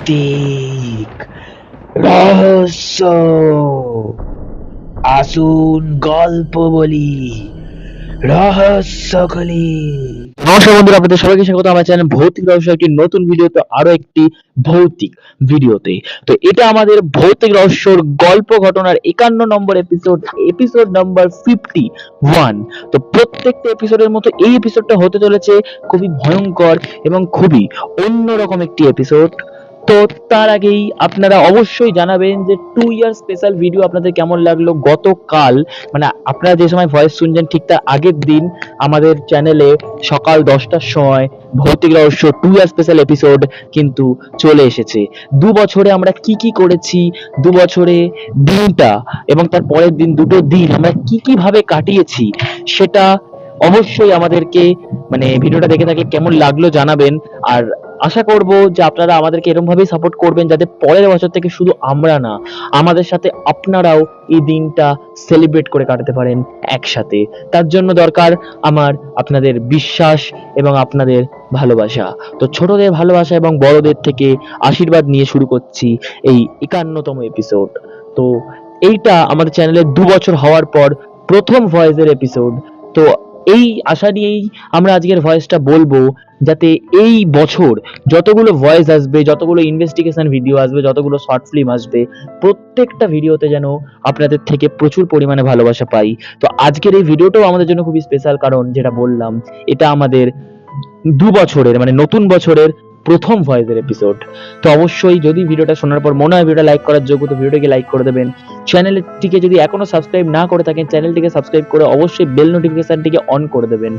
ভৌতিক রহস্য। আসুন গল্প বলি, রহস্য খুলি। নমস্কার বন্ধুরা, আপনাদের সবাইকে স্বাগত। আমার চ্যানেল ভৌতিক রহস্য একটি নতুন ভিডিওতে আরও একটি ভৌতিক ভিডিওতে। তো এটা আমাদের ভৌতিক রহস্যর গল্প ঘটনার একান্ন নম্বর episode episode number fifty one তো প্রত্যেকটা এপিসোডের মতো এই এপিসোডটা হতে চলেছে খুবই ভয়ঙ্কর এবং খুবই অন্যরকম একটি এপিসোড তো তার আগেই আপনারা অবশ্যই জানাবেন যে টু ইয়ার স্পেশাল ভিডিও আপনাদের কেমন লাগল গতকাল। মানে আপনারা যে সময় ভয়েস শুনছেন ঠিক তার আগের দিন আমাদের চ্যানেলে সকাল দশটার সময় ভৌতিক রহস্য টু ইয়ার স্পেশাল এপিসোড কিন্তু চলে এসেছে। দু বছরে আমরা কি কি করেছি, দু বছরে দিনটা এবং তার পরের দিন দুটো দিন আমরা কি কি ভাবে কাটিয়েছি সেটা অবশ্যই আমাদেরকে মানে ভিডিওটা দেখে থাকলে কেমন লাগল জানাবেন। আর আশা করব যে আপনারা আমাদেরকে এরকম ভাবেই সাপোর্ট করবেন যাতে পরের বছর থেকে শুধু আমরা না, আমাদের সাথে আপনারাও এই দিনটা সেলিব্রেট করে কাটাতে পারেন একসাথে। তার জন্য দরকার আমার আপনাদের বিশ্বাস এবং আপনাদের ভালোবাসা। তো ছোটদের ভালোবাসা এবং বড়দের থেকে আশীর্বাদ নিয়ে শুরু করছি এই একান্নতম এপিসোড তো এইটা আমাদের চ্যানেলে দু বছর হওয়ার পর প্রথম ভয়েসের এপিসোড তো এই আশা নিয়েই আমরা আজকের ভয়েসটা বলব, যাতে এই বছর যতগুলো ভয়েস আসবে, যতগুলো ইনভেস্টিগেশন ভিডিও আসবে, যতগুলো শর্ট ফিল্ম আসবে, প্রত্যেকটা ভিডিওতে যেন আপনাদের থেকে প্রচুর পরিমাণে ভালোবাসা পাই। তো আজকের এই ভিডিওটাও আমাদের জন্য খুবই স্পেশাল কারণ, যেটা বললাম, এটা আমাদের দু বছরের মানে নতুন বছরের প্রথম ভয়েসের এপিসোড তো অবশ্যই যদি ভিডিওটা শোনার পর মনে হয় ভিডিওটা লাইক করার যোগ্য, তো ভিডিওটাকে লাইক করে দেবেন। চ্যানেলটিকে যদি এখনও সাবস্ক্রাইব না করে থাকেন চ্যানেলটিকে সাবস্ক্রাইব করে অবশ্যই বেল নোটিফিকেশনটিকে অন করে দেবেন।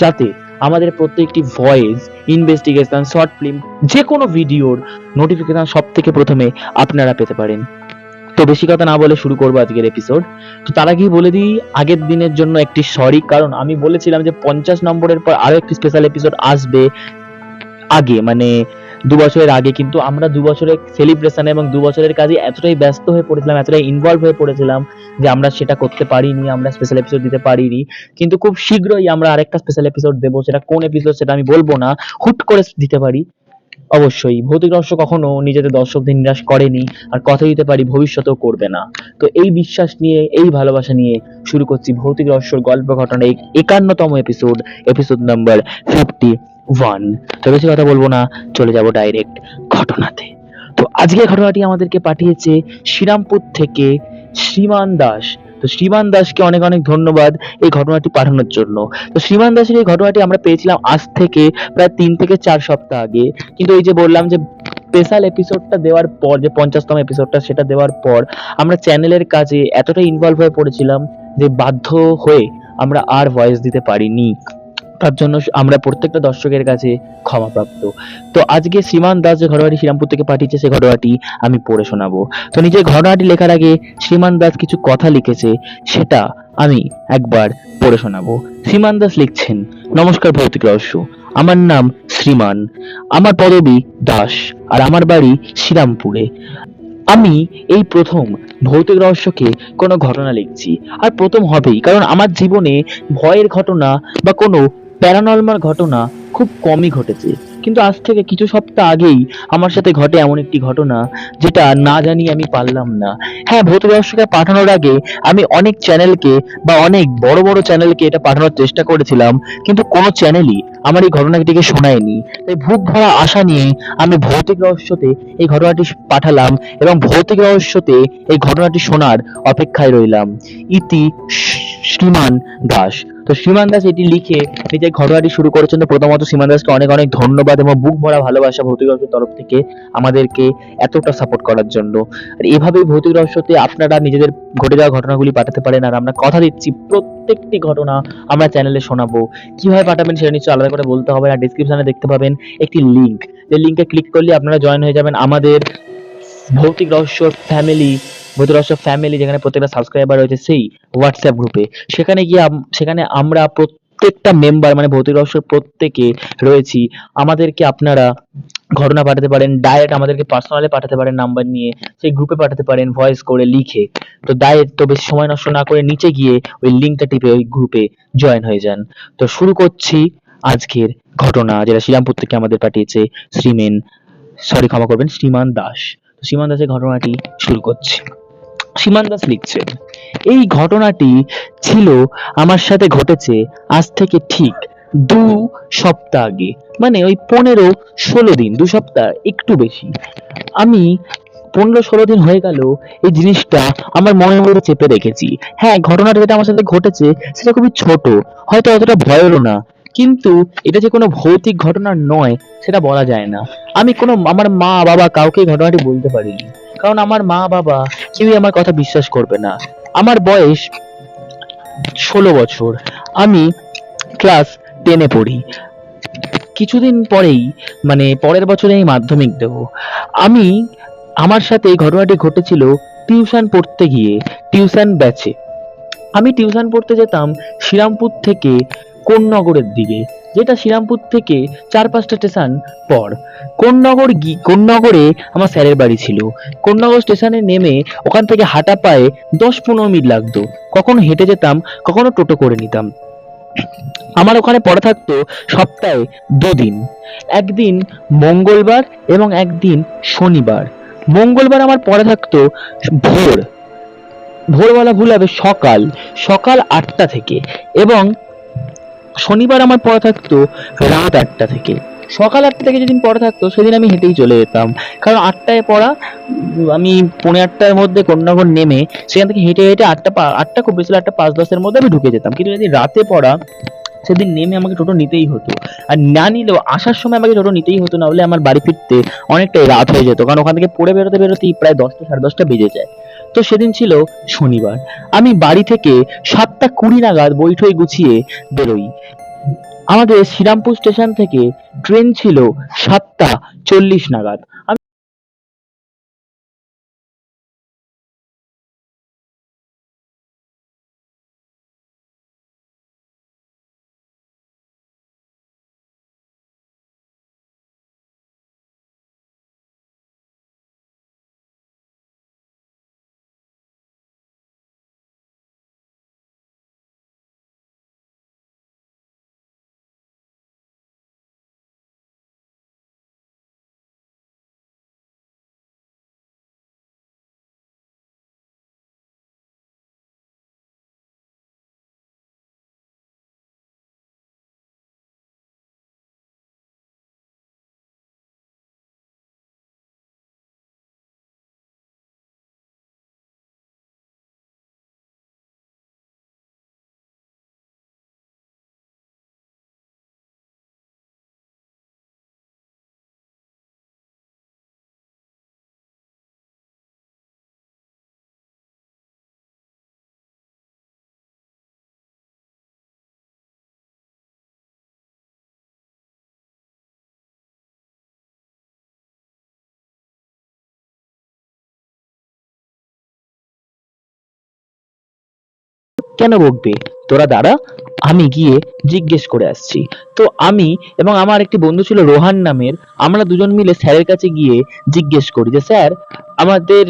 যাতে আমাদের প্রত্যেকটি ভয়েস ইনভেস্টিগেশন শর্ট ফিল্ম যে কোনো ভিডিওর নোটিফিকেশন সব থেকে প্রথমে আপনারা পেতে পারেন। তো বেশি কথা না বলে শুরু করব আজকের এপিসোড তো তার আগেই বলে দিই, আগের দিনের জন্য একটি সরি কারণ আমি বলেছিলাম যে পঞ্চাশ নম্বরের পর আরও একটি স্পেশাল এপিসোড আসবে। আগে মানে দু বছরের আগে, কিন্তু আমরা দু বছরের সেলিব্রেশন এবং দু বছরের কাজে এতটাই ব্যস্ত হয়ে পড়েছিলাম, এতটাই ইনভলভ হয়ে পড়েছিলাম যে আমরা সেটা করতে পারিনি, আমরা স্পেশাল এপিসোড দিতে পারিনি। কিন্তু খুব শীঘ্রই আমরা আরেকটা স্পেশাল এপিসোড দেবো, সেটা কোন এপিসোড সেটা আমি বলব না, হুট করে দিতে পারি। অবশ্যই, ভৌতিক রহস্য কখনো নিজেদের দর্শকদের নিরাশ করেনি, আর কথা দিতে পারি ভবিষ্যতেও করবে না। তো এই বিশ্বাস নিয়ে, এই ভালোবাসা নিয়ে শুরু করছি ভৌতিক রহস্যর গল্প ঘটনা একান্নতম episode episode number fifty one তো বেশি কথা বলব না, চলে যাব ডাইরেক্ট ঘটনাতে। তো আজকের ঘটনাটি আমাদেরকে পাঠিয়েছে শ্রীরামপুর থেকে শ্রীমান দাস। তো শ্রীমান দাসকে অনেক অনেক ধন্যবাদ এই ঘটনাটি পাঠানোর জন্য। তো শ্রীমান দাসের এই ঘটনাটি আমরা পেয়েছিলাম আজ থেকে প্রায় তিন থেকে চার সপ্তাহ আগে। কিন্তু এই যে বললাম যে স্পেশাল এপিসোডটা দেওয়ার পর, যে পঞ্চাশতম এপিসোডটা সেটা দেওয়ার পর, আমরা চ্যানেলের কাজে এতটাই ইনভলভ হয়ে পড়েছিলাম যে বাধ্য হয়ে আমরা আর ভয়েস দিতে পারিনি। তার জন্য আমরা প্রত্যেকটা দর্শকের কাছে ক্ষমাপ্রাপ্ত। তো আজকে শ্রীমান দাস যে ঘটনাটি শ্রীরামপুর থেকে পাঠিয়েছে সেই ঘটনাটি আমি পড়ে শোনাবো। তো নিজের ঘটনাটি লেখার আগে শ্রীমান দাস কিছু কথা লিখেছে, সেটা আমি একবার পড়ে শোনাবো। শ্রীমান দাস লিখছেন, নমস্কার ভৌতিক রহস্য, আমার নাম শ্রীমান, আমার পদবী দাস, আর আমার বাড়ি শ্রীরামপুরে। আমি এই প্রথম ভৌতিক রহস্যকে কোনো ঘটনা লিখছি, আর প্রথম হবেই, কারণ আমার জীবনে ভয়ের ঘটনা বা কোনো প্যারানর্মাল ঘটনা খুব কমই ঘটেছে। কিন্তু আজ থেকে কিছু সপ্তাহ আগেই আমার সাথে ঘটে এমন একটি ঘটনা, যেটা না জানি আমি পারলাম না। হ্যাঁ ভৌতিক রহস্যকে পাঠানোর আগে আমি অনেক চ্যানেলকে বা অনেক বড় বড় চ্যানেলকে এটা পাঠানোর চেষ্টা করেছিলাম, কিন্তু কোনো চ্যানেলই আমার এই ঘটনাটিকে শোনায়নি। তাই ভূত ভরা আশা নিয়ে আমি ভৌতিক রহস্যতে এই ঘটনাটি পাঠালাম এবং ভৌতিক রহস্যতে এই ঘটনাটি শোনার অপেক্ষায় রইলাম। ইতি শ্রীমান দাস। তো শ্রীমান দাস এটি লিখে নিজের ঘটনাটি শুরু করেছেন। তো প্রথমত শ্রীমান দাসকে অনেক অনেক ধন্যবাদ এবং বুক ভরা ভালোবাসা ভৌতিক রহস্যের তরফ থেকে আমাদেরকে এতটা সাপোর্ট করার জন্য। আর এভাবেই ভৌতিক রহস্যতে আপনারা নিজেদের ঘটে যাওয়া ঘটনাগুলি পাঠাতে পারেন। আর আমরা কথা দিচ্ছি, প্রত্যেকটি ঘটনা আমরা চ্যানেলে শোনাবো। কীভাবে পাঠাবেন সেটা নিশ্চয়ই আলাদা করে বলতে হবে আর ডিসক্রিপশনে দেখতে পাবেন একটি লিঙ্ক যে লিংকে ক্লিক করলে আপনারা জয়েন হয়ে যাবেন আমাদের ভৌতিক রহস্য ফ্যামিলি রহস্য ফ্যামিলি যেখানে প্রত্যেকটা সাবস্ক্রাইবার রয়েছে, সেই হোয়াটসঅ্যাপ গ্রুপে সেখানে গিয়ে সেখানে আমরা প্রত্যেকটা মেম্বার মানে ভৌতিক রহস্যর প্রত্যেকে রয়েছি। আমাদেরকে আপনারা ঘটনা পাঠাতে পারেন ডাইরেক্ট আমাদেরকে পার্সোনালি পাঠাতে পারেন নাম্বার নিয়ে, সেই গ্রুপে পাঠাতে পারেন ভয়েস করে লিখে। তো ডাইরেক্ট তো বেশি সময় নষ্ট না করে নিচে গিয়ে ওই লিঙ্কটা টিপে ওই গ্রুপে জয়েন হয়ে যান। তো শুরু করছি আজকের ঘটনা, যেটা শ্রীরামপুর থেকে আমাদের পাঠিয়েছে শ্রীমেন সরি ক্ষমা করবেন, শ্রীমান দাস। শ্রীমান দাসের ঘটনাটি শুরু করছি। শ্রীমান দাস লিখছেন এই ঘটনাটি ছিল আমার সাথে ঘটেছে আজ থেকে ঠিক দু সপ্তাহ আগে মানে ওই পনেরো ষোলো দিন, দু সপ্তাহ, একটু বেশি। আমি পনেরো ষোলো দিন হয়ে গেল এই জিনিসটা আমার মনের মধ্যে চেপে রেখেছি। হ্যাঁ ঘটনাটা যেটা আমার সাথে ঘটেছে সেটা খুবই ছোট, হয়তো অতটা ভয়েরও না, কিন্তু এটা যে কোনো ভৌতিক ঘটনা নয়, সেটা বলা যায় না। আমি কোনো, আমার মা, বাবা কাউকে ঘটনাটি বলতে পারিনি। কারণ আমার মা বাবা কেউই আমার কথা বিশ্বাস করবে না। আমার বয়স ষোলো বছর। আমি ক্লাস টেনে পড়ি। কিছুদিন পরেই মানে পরের বছরে আমি মাধ্যমিক দেব। আমি, আমার সাথে এই ঘটনাটি ঘটেছিল টিউশন পড়তে গিয়ে, টিউশন ব্যাচে। আমি টিউশন পড়তে যেতাম শ্রীরামপুর থেকে কোন্নগরের দিকে, যেটা শ্রীরামপুর থেকে চার পাঁচটা স্টেশন পর। কোন্নগর কোন্নগরে আমার স্যারের বাড়ি ছিল। কোন্নগর স্টেশনে নেমে ওখান থেকে হাঁটা পায়ে দশ পনেরো মিনিট লাগতো। কখনো হেঁটে যেতাম, কখনো টোটো করে নিতাম। আমার ওখানে পড়া থাকতো সপ্তাহে দুদিন। একদিন মঙ্গলবার এবং একদিন শনিবার। মঙ্গলবার আমার পড়া থাকতো ভোর। ভোরবেলা ভুল হবে সকাল। সকাল আটটা থেকে। এবং শনিবার আমার পড়া থাকতো রাত আটটা থেকে। সকাল আটটা থেকে যেদিন পড়া থাকতো, সেদিন আমি হেঁটেই চলে যেতাম। কারণ আটটায় পড়া, আমি পৌনে আটটার মধ্যে কন্যাগর নেমে সেখান থেকে হেঁটে হেঁটে আটটা আটটা খুব বেশি আটটা পাঁচ দশের মধ্যে আমি ঢুকে যেতাম। কিন্তু যদি রাতে পড়া, সেদিন নেমে আমাকে টোটো নিতেই হতো। আর না নিলেও আসার সময় আমাকে টোটো নিতেই হতো, না হলে আমার বাড়ি ফিরতে অনেকটাই রাত হয়ে যেত। কারণ ওখান থেকে পড়ে বেরোতে বেরোতেই প্রায় দশটা, সাড়ে দশটা বেজে যায়। তো সেদিন ছিল শনিবার। আমি বাড়ি থেকে সাতটা কুড়ি নাগাদ বৈঠই গুছিয়ে বেরোই। আমাদের শ্রীরামপুর স্টেশন থেকে ট্রেন ছিল সাতটা চল্লিশ নাগাদ। কেন বকবে? তোরা দাঁড়া আমি গিয়ে জিজ্ঞেস করে আসছি। তো আমি এবং আমার একটি বন্ধু ছিল রোহান নামের, আমরা দুজন মিলে স্যারের কাছে গিয়ে জিজ্ঞেস করি যে, স্যার, আমাদের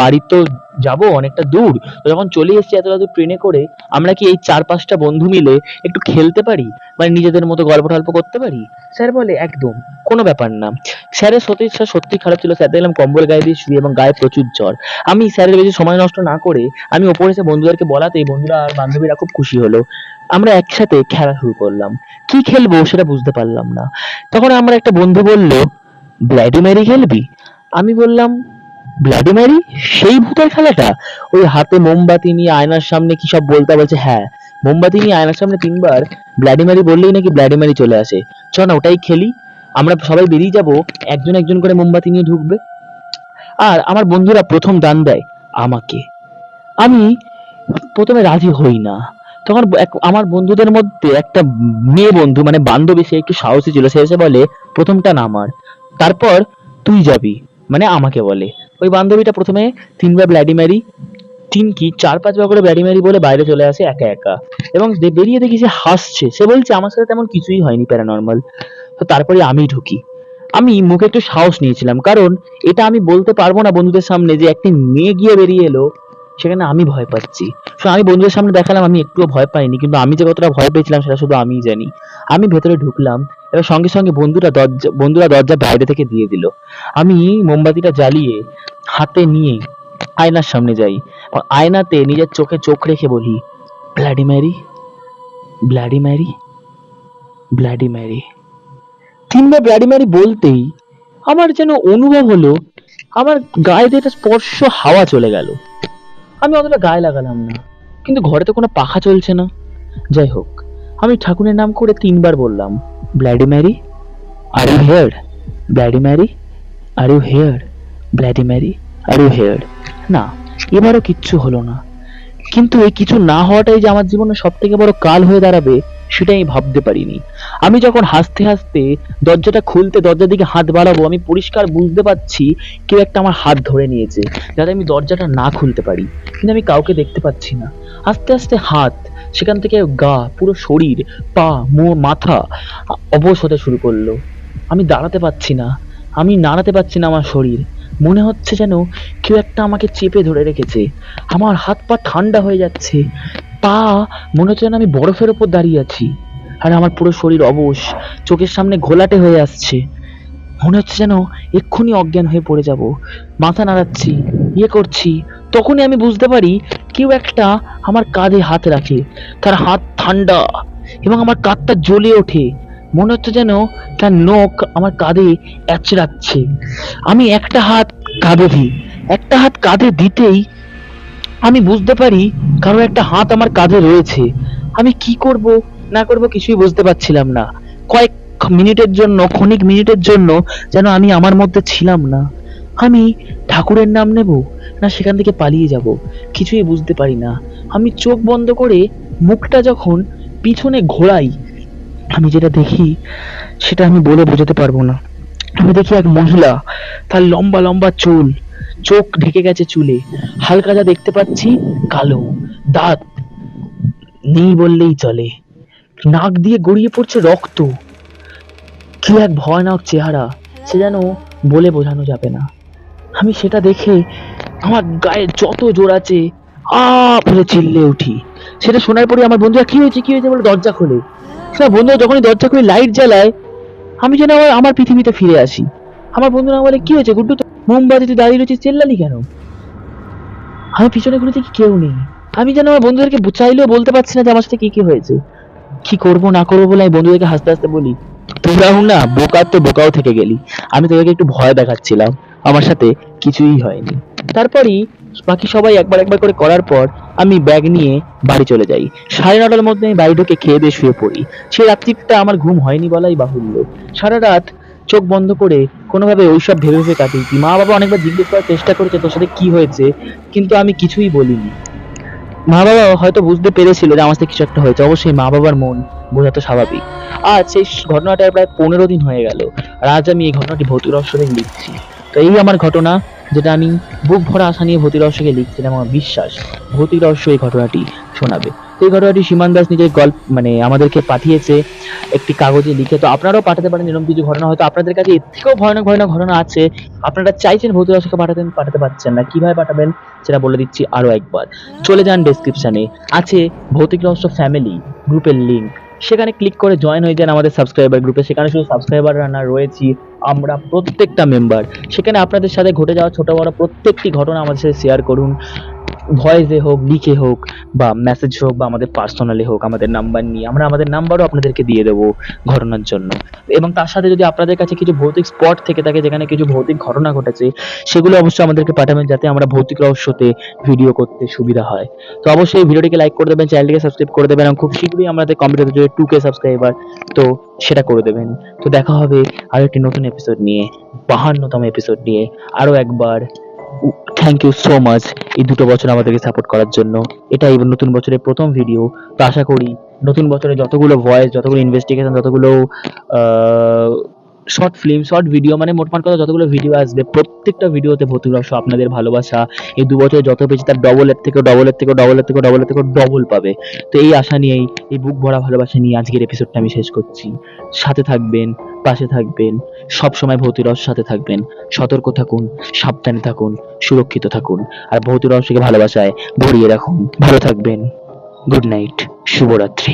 বাড়ি তো যাব অনেকটা দূর, তো যখন চলে এসেছি এতটা দূর ট্রেনে করে, আমরা কি এই চার পাঁচটা বন্ধু মিলে একটু খেলতে পারি? মানে নিজেদের মতো গল্প টল্প করতে পারি? স্যার বলে, একদম, কোনো ব্যাপার না। স্যারের সত্যি সত্যি খারাপ ছিল, স্যার দেখলাম কম্বল গায়ে দিয়ে শুয়ে এবং গায়ে প্রচুর জ্বর। আমি স্যারের বেশি সময় নষ্ট না করে, আমি ওপরে এসে বন্ধুদেরকে বলাতেই বন্ধুরা আর বান্ধবীরা খুব খুশি হলো। আমরা একসাথে খেলা শুরু করলাম। কি খেলব সেটা বুঝতে পারলাম না। তখন আমার একটা বন্ধু বলল ব্ল্যাডি ম্যারি খেলবি? আমি বললাম ব্ল্যাডি ম্যারি সেই ভূতের খেলাটা? ওই হাতে মোমবাতি নিয়ে আয়নার সামনে কি সব বলতে বলছে? হ্যাঁ মোমবাতি নিয়ে আয়নার সামনে তিনবার ব্ল্যাডি ম্যারি বললেই নাকি ব্ল্যাডি ম্যারি চলে আসে। চ না, ওটাই খেলি। আমরা সবাই বেরিয়ে যাব, একজন একজন করে মোমবাতি নিয়ে ঢুকবে। আর আমার বন্ধুরা প্রথম দান দেয় আমাকে। আমি প্রথমে রাজি হই না। তখন আমার বন্ধুদের মধ্যে একটা মেয়ে বন্ধু মানে বান্ধবী, সে একটু সাহসী ছিল। সে এসে বলে, প্রথমটা না আমার তারপর তুই যাবি মানে আমাকে বলে। ওই বান্ধবীটা প্রথমে তিনবার ব্ল্যাডি ম্যারি, তিন কি, চার, পাঁচবার করে ব্ল্যাডি ম্যারি বলে বাইরে চলে আসে একা একা। এবং বেরিয়ে দেখি সে হাসছে। সে বলছে, আমার সাথে তেমন কিছুই হয়নি প্যারানর্মাল তো তারপরে আমি ঢুকি। আমি মুখে একটু সাহস নিয়েছিলাম। কারণ এটা আমি বলতে পারব না বন্ধুদের সামনে যে একটি মেয়ে গিয়ে বেরিয়ে এলো। সেখানে আমি ভয় পাচ্ছি। তো আমি বন্ধুদের সামনে দেখালাম, আমি একটুও ভয় পাইনি, কিন্তু আমি যে কতটা ভয় পেয়েছিলাম সেটা শুধু আমিই জানি। আমি ভেতরে ঢুকলাম, এবার সঙ্গে সঙ্গে বন্ধুরা দরজা বন্ধুরা দরজা বাইরে থেকে দিয়ে দিল। আমি মোমবাতিটা জ্বালিয়ে হাতে নিয়ে আয়নার সামনে যাই। আয়নাতে নিজের চোখে চোখ রেখে বলি bloody Mary bloody Mary bloody Mary তিনবার ব্লাডি ম্যারি বলতেই আমার যেন অনুভব হলো, আমার গায়ে দিয়ে একটা স্পর্শ হাওয়া চলে গেল। আমি অতটা গায়ে লাগালাম না। কিন্তু ঘরে তো কোনো পাখা চলছে না। যাই হোক, আমি ঠাকুরের নাম করে তিনবার বললাম bloody Mary are you here bloody Mary are you here bloody Mary are you here না, এবারও কিচ্ছু হলো না। কিন্তু এই কিছু না হওয়াটাই যে আমার জীবনে সব থেকে বড় কাল হয়ে দাঁড়াবে সেটা আমি ভাবতে পারিনি। আমি যখন হাসতে হাসতে দরজাটা খুলতে দরজার দিকে হাত বাড়াবো, আমি পরিষ্কার বুঝতে পারছি কেউ একটা আমার হাত ধরে নিয়েছে, যাতে আমি দরজাটা না খুলতে পারি। কিন্তু আমি কাউকে দেখতে পাচ্ছি না। আস্তে আস্তে হাত, সেখান থেকে গা, পুরো শরীর, পা মো মাথা অবশ হতে শুরু করল। আমি দাঁড়াতে পারছি না। আমি নাড়াতে পারছি না আমার শরীর। মনে হচ্ছে যেন কেউ একটা আমাকে চেপে ধরে রেখেছে। আমার হাত পা ঠান্ডা হয়ে যাচ্ছে। পা মনে হচ্ছে যেন আমি বরফের ওপর দাঁড়িয়ে আছি। আর আমার পুরো শরীর অবশ, চোখের সামনে ঘোলাটে হয়ে আসছে। মনে হচ্ছে যেন এক্ষুনি অজ্ঞান হয়ে পড়ে যাব। মাথা নাড়াচ্ছি ইয়ে করছি, তখনই আমি বুঝতে পারি কেউ একটা আমার কাঁধে হাত রাখে। তার হাত ঠান্ডা এবং আমার কাঁধটা জ্বলে ওঠে। মনে হচ্ছে যেন তার নখ আমার কাঁধে এচড়াচ্ছে আমি একটা হাত কাঁধে দিই, একটা হাত কাঁধে দিতেই আমি বুঝতে পারি কারও একটা হাত আমার কাঁধে রয়েছে। আমি কি করব, না করব কিছুই বুঝতে পারছিলাম না। কয়েক মিনিটের জন্য, ক্ষণিক মিনিটের জন্য যেন আমি আমার মধ্যে ছিলাম না। আমি ঠাকুরের নাম নেব, না সেখান থেকে পালিয়ে যাব? কিছুই বুঝতে পারি না। আমি চোখ বন্ধ করে মুখটা যখন পিছনে ঘোরাই, আমি যেটা দেখি, সেটা আমি বলে বোঝাতে পারব না। আমি দেখি এক মহিলা, তার লম্বা লম্বা চুল চোখ ঢেকে গেছে চুলে। হালকা যা দেখতে পাচ্ছি, কালো। দাঁত নেই বললেই চলে। নাক দিয়ে গড়িয়ে পড়ছে রক্ত। কি এক ভয়ানক চেহারা, সে যেন বলে বোঝানো যাবে না। আমি সেটা দেখে আমার গায়ে যত জোর আছে, আ বলে চিল্লে উঠি। সেটা শোনার পরে আমার বন্ধুরা, কি হয়েছে কি হয়েছে? বলে দরজা খোলে। সেটা বন্ধুরা, যখনই দরজা খুলে লাইট জ্বালায়, আমি যেন আবার আমার পৃথিবীতে ফিরে আসি। আমার বন্ধুরা বলে, কি হয়েছে, গুড্ডু মোমবাতিতে দাঁড়িয়ে রয়েছে চেল্লালি কেন? আমি পিছনে ঘুরে দেখি কেউ নেই। আমি যেন আমার বন্ধুদেরকে চাইলেও বলতে পারছি না যে আমার সাথে কি কি হয়েছে। কি করব, না করব বলে আমি বন্ধুদেরকে হাসতে হাসতে বলি তোরাও না বোকার তো বোকাও থেকে গেলি। আমি তোদেরকে একটু ভয় দেখাচ্ছিলাম। আমার সাথে কিছুই হয়নি। তারপরই বাকি সবাই একবার একবার করে করার পর আমি ব্যাগ নিয়ে বাড়ি চলে যাই। সাড়ে নটার মধ্যে আমি বাড়ি ঢুকে খেয়ে দিয়ে শুয়ে পড়ি। সেই রাত্রিটা আমার ঘুম হয়নি বলাই বাহুল্য। সারা রাত চোখ বন্ধ করে কোনোভাবে ওইসব ভেবে ভেবে কাটিয়েছি মা বাবা অনেকবার জিজ্ঞেস করার চেষ্টা করেছে, তোর সাথে কি হয়েছে? কিন্তু আমি কিছুই বলিনি। মা বাবা হয়তো বুঝতে পেরেছিল যে আমার সাথে কিছু একটা হয়েছে। অবশ্যই মা বাবার মন বোঝা তো স্বাভাবিক। আজ সেই ঘটনাটার প্রায় পনেরো দিন হয়ে গেল। আর আজ আমি এই ঘটনাটি ভৌতিক রহস্যকে লিখছি। তো এই আমার ঘটনা, যেটা আমি বুক ভরা আশা নিয়ে ভৌতিক রহস্যকে লিখছিলাম আমার বিশ্বাস। ভৌতিক রহস্য এই ঘটনাটি শোনাবে। এই ঘটনাটি সীমান দাস নিজের গল্প মানে আমাদেরকে পাঠিয়েছে একটি কাগজে লিখে। তো আপনারাও পাঠাতে পারেন এরকম কিছু ঘটনা। হয়তো আপনাদের কাছে এর থেকেও ভয়ানক ভয়ানক ঘটনা আছে। আপনারা চাইছেন ভৌতিক রহস্যকে পাঠাতেন, পাঠাতে পারছেন না। কীভাবে পাঠাবেন সেটা বলে দিচ্ছি আরও একবার। চলে যান ডেসক্রিপশনে আছে ভৌতিক রহস্য ফ্যামিলি গ্রুপের লিঙ্ক সেখানে ক্লিক করে জয়েন হয়ে যান আমাদের সাবস্ক্রাইবার গ্রুপে সেখানে শুধু সাবস্ক্রাইবার না, রয়েছি আমরা প্রত্যেকটা মেম্বার সেখানে আপনাদের সাথে ঘটে যাওয়া ছোট বড় প্রত্যেকটি ঘটনা আমাদের সাথে শেয়ার করুন। ভয়েসে হোক লিখে হোক, বা মেসেজ হোক, বা আমাদের পার্সোনালি হোক, আমাদের নাম্বার নিয়ে, আমরা আমাদের নাম্বারও আপনাদেরকে দিয়ে দেবো ঘটনার জন্য। এবং তার সাথে যদি আপনাদের কাছে কিছু ভৌতিক স্পট থেকে থাকে, যেখানে কিছু ভৌতিক ঘটনা ঘটেছে, সেগুলো অবশ্যই আমাদেরকে পাঠাবেন, যাতে আমরা ভৌতিক রহস্যতে ভিডিও করতে সুবিধা হয়। তো অবশ্যই ভিডিওটিকে লাইক করে দেবেন চ্যানেলটিকে সাবস্ক্রাইব করে দেবেন, এবং খুব শীঘ্রই আমাদের কম্পিউটার জুড়ে টু কে সাবস্ক্রাইবার তো সেটা করে দেবেন। তো দেখা হবে আরও একটি নতুন এপিসোড নিয়ে, বাহান্নতম এপিসোড নিয়ে আরও একবার থ্যাংক ইউ সো মাচ এই দুটো বছর আমাদেরকে সাপোর্ট করার জন্য। এটা এই নতুন বছরের প্রথম ভিডিও তো আশা করি নতুন বছরে যতগুলো ভয়েস যতগুলো ইনভেস্টিগেশন যতগুলো শর্ট ফিল্ম শর্ট ভিডিও মানে মোটমাট কথা যতগুলো ভিডিও আসবে, প্রত্যেকটা ভিডিওতে রহস্য আপনাদের ভালোবাসা। এই দু বছরে যত পেয়েছি, তার ডবল এর থেকে ডবল এর থেকে ডবল এর থেকে ডবল এর থেকে ডবল পাবে। তো এই আশা নিয়েই, এই বুক ভরা ভালোবাসা নিয়ে আজকের এপিসোডটা আমি শেষ করছি। সাথে থাকবেন, পাশে থাকবেন সব সময় ভৌতিক রহস্যের সাথে থাকবেন। সতর্ক থাকুন, সাবধানে থাকুন, সুরক্ষিত থাকুন, আর ভৌতিক রহস্যকে ভালোবাসায় ভরিয়ে রাখুন। ভালো থাকবেন গুড নাইট শুভরাত্রি।